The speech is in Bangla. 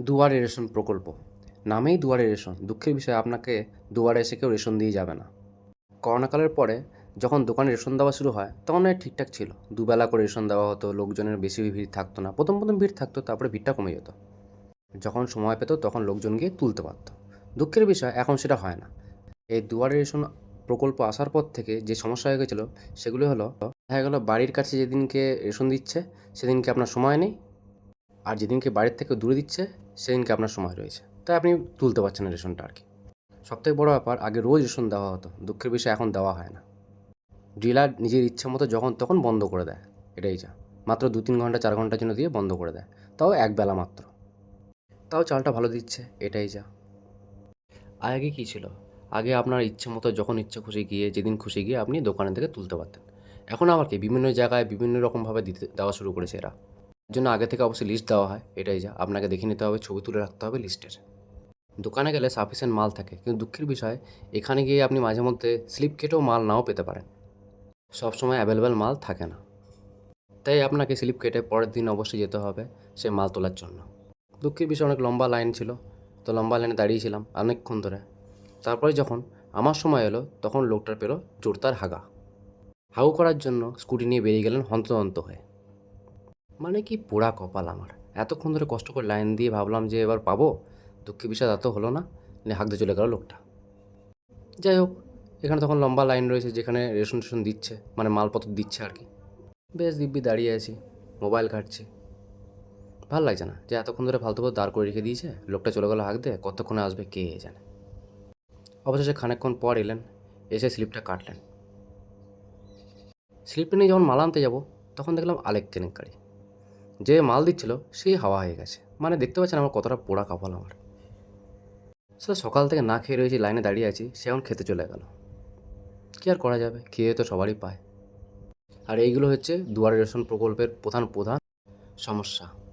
দুয়ারে রেশন প্রকল্প। নামেই দুয়ারে রেশন। দুঃখের বিষয়, আপনাকে দুয়ারে এসে কেউ রেশন দিয়ে যাবে না। করোনাকালের পরে যখন দোকানে রেশন দেওয়া শুরু হয়, তখন নয় ঠিকঠাক ছিল। দুবেলা করে রেশন দেওয়া হতো, লোকজনের বেশি ভিড় থাকতো না। প্রথম প্রথম ভিড় থাকতো, তারপরে ভিড়টা কমে যেত। যখন সময় পেত, তখন লোকজন গিয়ে তুলতে পারতো। দুঃখের বিষয়, এখন সেটা হয় না। এই দুয়ারে রেশন প্রকল্প আসার পর থেকে যে সমস্যা হয়ে গেছিল, সেগুলো হলো, দেখা গেলো বাড়ির কাছে যেদিনকে রেশন দিচ্ছে, সেদিনকে আপনার সময় নেই আর যেদিনকে বাড়ির থেকে দূরে দিচ্ছে, সেদিনকে আপনার সময় রয়েছে। তাই আপনি তুলতে পারছেন না রেশনটা আর কি। সবথেকে বড় ব্যাপার, আগে রোজ রেশন দেওয়া হতো। দুঃখের বিষয়, এখন দেওয়া হয় না। ডিলার নিজের ইচ্ছে মতো যখন তখন বন্ধ করে দেয়। এটাই যা। মাত্র দু তিন ঘণ্টা, চার ঘণ্টার জন্য দিয়ে বন্ধ করে দেয়। তাও এক বেলা মাত্র। তাও চালটা ভালো দিচ্ছে। এটাই যা। আগে কী ছিল? আগে আপনার ইচ্ছে মতো যখন ইচ্ছে খুশি গিয়ে, যেদিন খুশি গিয়ে আপনি দোকানে থেকে তুলতে পারতেন। এখন আবার কি? বিভিন্ন জায়গায় বিভিন্ন রকমভাবে দিতে, দেওয়া শুরু করেছে এরা এর। জন্য আগে থেকে অবশ্যই লিস্ট দেওয়া হয়, এটাই যা। আপনাকে দেখে নিতে হবে, ছবি তুলে রাখতে হবে লিস্টের দোকানে গেলে সাফিসিয়েন্ট মাল থাকে, কিন্তু দুঃখের বিষয়, এখানে গিয়ে আপনি মাঝে মধ্যে স্লিপ কেটেও মাল নাও পেতে পারেন। সবসময় অ্যাভেলেবেল মাল থাকে না। তাই আপনাকে স্লিপ কেটে পরের দিন অবশ্যই যেতে হবে সে মাল তোলার জন্য। দুঃখের বিষয়, অনেক লম্বা লাইন ছিল, তো লম্বা লাইনে দাঁড়িয়েছিলাম অনেকক্ষণ ধরে। তারপরে যখন আমার সময় এলো, তখন লোকটার পেল জোরতার হাগা। হাগু করার জন্য স্কুটি নিয়ে বেরিয়ে গেলেন হন্তদন্ত হয়ে। মানে কি পোড়া কপাল আমার। এতক্ষণ ধরে কষ্ট করে লাইন দিয়ে ভাবলাম যে এবার পাবো দুঃখের বিষয় এত হলো না, নিয়ে হাঁকতে চলে গেল লোকটা। যাই হোক, এখানে তখন লম্বা লাইন রয়েছে যেখানে রেশন টেশন দিচ্ছে মানে মালপত্র দিচ্ছে আর কি। বেশ দিব্যি দাঁড়িয়ে আছি, মোবাইল ঘাটছি। ভালো লাগছে না যে এতক্ষণ ধরে ফালতু দাঁড় করে রেখে দিয়েছে, লোকটা চলে গেলো হাঁক দিয়ে কতক্ষণে আসবে কে জানে। অবশেষে খানিকক্ষণ পর এলেন, এসে স্লিপটা কাটলেন। স্লিপটা নিয়ে যখন মাল আনতে যাব, তখন দেখলাম আলেক কেনেকারি যে মাল দিচ্ছিল সেই হাওয়া হয়ে গেছে। মানে দেখতে পাচ্ছেন আমার কতটা পোড়া কপাল আমার। স্যার, সকাল থেকে না খেয়ে রয়েছি, লাইনে দাঁড়িয়ে আছি, সে এখন খেতে চলে গেল। কী আর করা যাবে? খেয়ে তো সবারই পায়। আর এইগুলো হচ্ছে দুয়ারে রেশন প্রকল্পের প্রধান প্রধান সমস্যা।